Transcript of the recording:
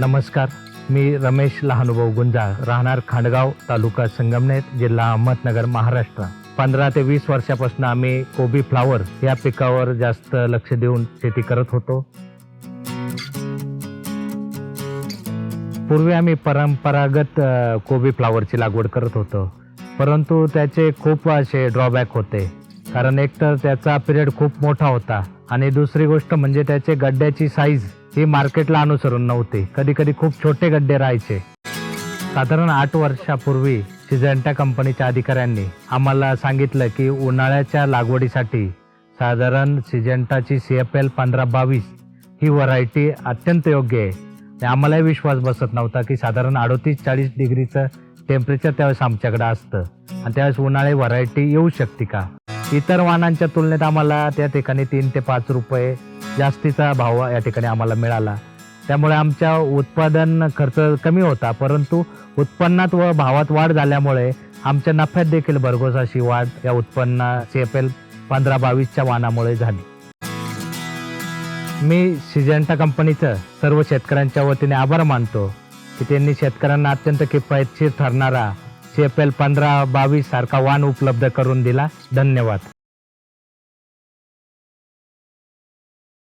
नमस्कार मी रमेश लहानुभाऊ गुंजाळ राहणार खांडगाव तालुका संगमनेर जिल्हा अहमदनगर महाराष्ट्र. पंधरा ते वीस वर्षापासून आम्ही कोबी फ्लावर या पिकावर जास्त लक्ष देऊन शेती करत होतो. पूर्वी आम्ही परंपरागत कोबी फ्लावरची लागवड करत होतो. परंतु त्याचे खूप असे ड्रॉबॅक होते. कारण एक तर त्याचा पिरियड खूप मोठा होता. आणि दुसरी गोष्ट म्हणजे त्याचे गड्ड्याची साईज ही मार्केटला अनुसरून नव्हती. कधी कधी खूप छोटे गड्डे राहायचे. साधारण आठ वर्षापूर्वी सिजंटा कंपनीच्या अधिकाऱ्यांनी आम्हाला सांगितलं की उन्हाळ्याच्या लागवडीसाठी साधारण सिजंटाची सी एफ एल पंधरा बावीस ही व्हरायटी अत्यंत योग्य आहे. आणि आम्हालाही विश्वास बसत नव्हता की साधारण अडोतीस चाळीस डिग्रीचं टेम्परेचर त्यावेळेस आमच्याकडे असतं. आणि त्यावेळेस उन्हाळी व्हरायटी येऊ शकते का? इतर वाहनांच्या तुलनेत आम्हाला त्या ठिकाणी तीन ते पाच रुपये जास्तीचा भाव या ठिकाणी आम्हाला मिळाला. त्यामुळे आमच्या उत्पादन खर्च कमी होता परंतु उत्पन्नात व भावात वाढ झाल्यामुळे आमच्या नफ्यात देखील भरघोस अशी वाढ या उत्पन्न सी एफ एल पंधरा बावीसच्या वाहनामुळे झाली. मी सिजेंटा कंपनीचं सर्व शेतकऱ्यांच्या वतीने आभार मानतो की त्यांनी शेतकऱ्यांना अत्यंत किफायतशीर ठरणारा सी एफ एल पंधरा बावीस सारखा वाण उपलब्ध करून दिला. धन्यवाद.